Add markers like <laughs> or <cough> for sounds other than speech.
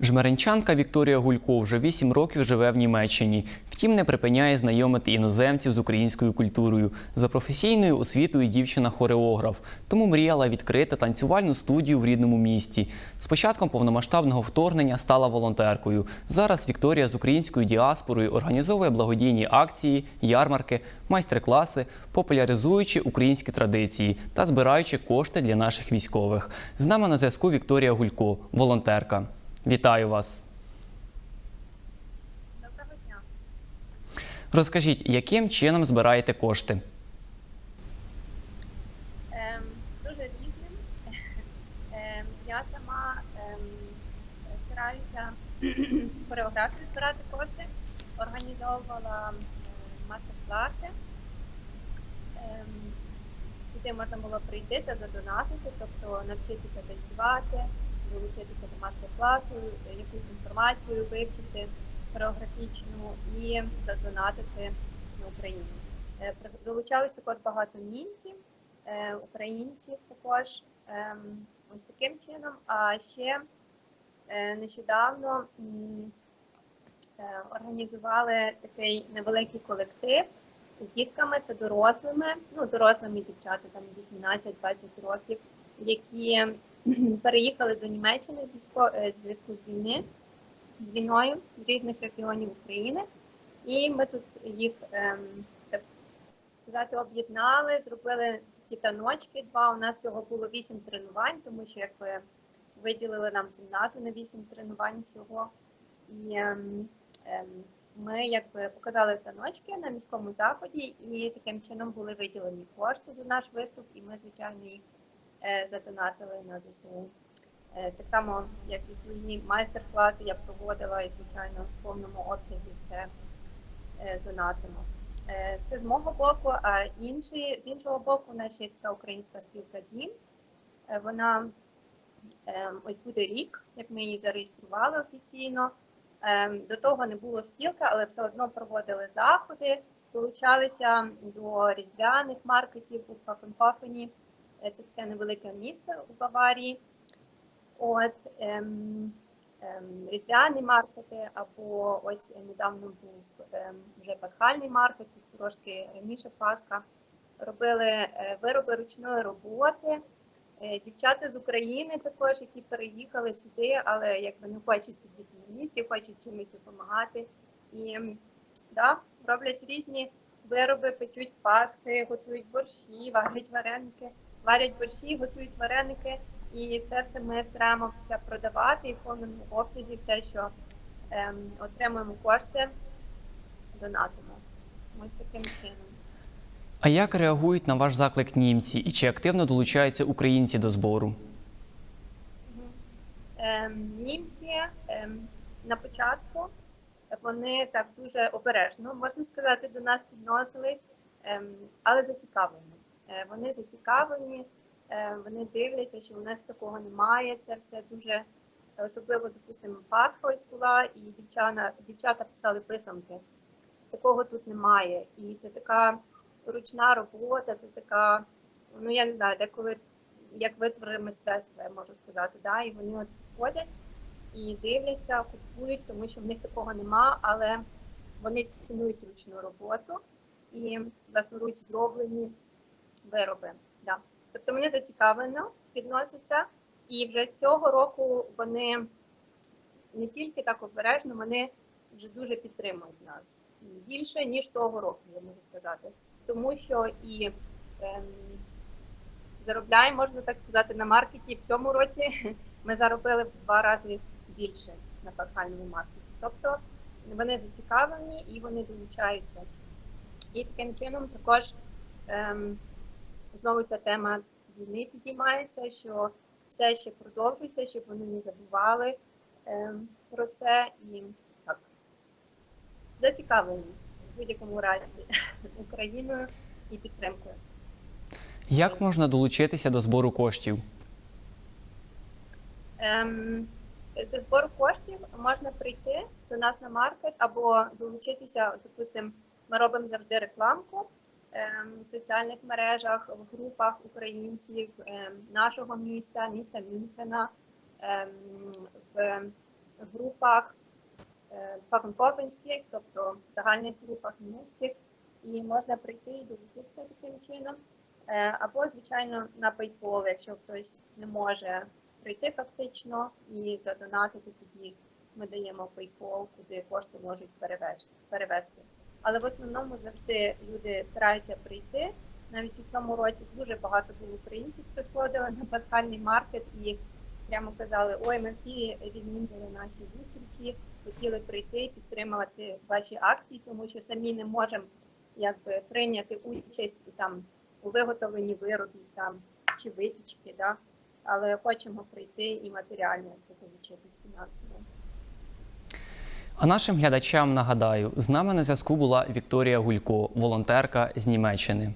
Жмеренчанка Вікторія Гулько вже вісім років живе в Німеччині. Втім, не припиняє знайомити іноземців з українською культурою. За професійною освітою дівчина хореограф, тому мріяла відкрити танцювальну студію в рідному місті. З початком повномасштабного вторгнення стала волонтеркою. Зараз Вікторія з українською діаспорою організовує благодійні акції, ярмарки, майстер-класи, популяризуючи українські традиції та збираючи кошти для наших військових. З нами на зв'язку Вікторія Гулько, волонтерка. Вітаю вас. Доброго дня. Розкажіть, яким чином збираєте кошти? Ем, дуже різним. <laughs> Ем, я сама ем, стараюся <clears throat> хореографію збирати кошти, організовувала ем, мастер-класи. Ем, куди можна було прийти та задонатити, тобто навчитися танцювати, долучитися до мастер-класу, якусь інформацію вивчити хореографічну і задонатити на Україну. Е, Долучались також багато німців, е, українців також ем, ось таким чином. А ще е, нещодавно організували такий невеликий колектив з дітками та дорослими, ну дорослими дівчата там 18-20 років, які переїхали до Німеччини в зв'язку е, зв'язку з війни, з війною з різних регіонів України. І ми тут їх ем, так сказати, об'єднали, зробили такі таночки. Два у нас всього було вісім тренувань, тому що якби виділили нам кімнату на вісім тренувань всього. І ем, ем, ми якби показали таночки на міському заході, і таким чином були виділені кошти за наш виступ, і ми, звичайно, їх задонатили на ЗСУ. Е, Так само, як і свої майстер-класи, я проводила і, звичайно, в повному обсязі все е, донатимо. Е, Це з мого боку, а інші, з іншого боку, є така українська спілка Дім. Е, Вона е, ось буде рік, як ми її зареєстрували офіційно. Е, До того не було спілки, але все одно проводили заходи, долучалися до різдвяних маркетів у Фафенхофені. Е, Це таке невелике місто у Баварії. От ем, ем, різдвяні маркети, або ось недавно був ем, вже пасхальний маркет, тут трошки раніше Пасха. Робили е, вироби ручної роботи. Е, Дівчата з України також, які переїхали сюди, але якби не хочуть сидіти на місці, хочуть чимось допомагати. І да, роблять різні вироби, печуть паски, готують борщі, варять вареники, варять борщі, готують вареники. І це все ми стараємося продавати і в повному обсязі все, що ем, отримуємо кошти, донатимо. Ось таким чином. А як реагують на ваш заклик німці і чи активно долучаються українці до збору? Ем, німці ем, на початку вони так дуже обережно, можна сказати, до нас відносились, ем, але зацікавлені. Е, вони зацікавлені, е, вони дивляться, що у нас такого немає. Це все дуже особливо, допустимо, Пасха ось була, і дівчата, дівчата писали писанки. Такого тут немає. І це така ручна робота, це така, ну я не знаю, деколи як витвори мистецтва, я можу сказати. Да? І вони от ходять і дивляться, купують, тому що в них такого нема, але вони цінують ручну роботу і власноруч зроблені вироби. Да. Тобто вони зацікавлено відносяться, і вже цього року вони не тільки так обережно, вони вже дуже підтримують нас більше ніж того року, я можу сказати, тому що і ем, заробляємо, можна так сказати, на маркеті в цьому році. Ми заробили в два рази більше на пасхальному маркеті. Тобто вони зацікавлені і вони долучаються. І таким чином також ем, знову ця тема війни підіймається, що все ще продовжується, щоб вони не забували ем, про це і так зацікавлені в будь-якому разі <laughs> Україною і підтримкою. Як можна долучитися до збору коштів? Ем, до збору коштів можна прийти до нас на маркет або долучитися. от, Допустим, ми робимо завжди рекламку в соціальних мережах, в групах українців ем, нашого міста, міста Мюнхена, ем, в групах пагонковинських, тобто загальних групах німецьких, і можна прийти і долучитися таким чином. Е, Або, звичайно, на PayPal, якщо хтось не може прийти фактично і задонатити, тоді ми даємо PayPal, куди кошти можуть перевести. Але в основному завжди люди стараються прийти. Навіть у цьому році дуже багато було українців приходили на пасхальний маркет і прямо казали: ой, ми всі відмінили наші зустрічі, хотіли прийти, підтримувати ваші акції, тому що самі не можемо якби прийняти участь там у виготовленні виробів там чи випічки, да? але хочемо прийти і матеріально долучитись фінансово. А нашим глядачам нагадаю, з нами на зв'язку була Вікторія Гулько, волонтерка з Німеччини.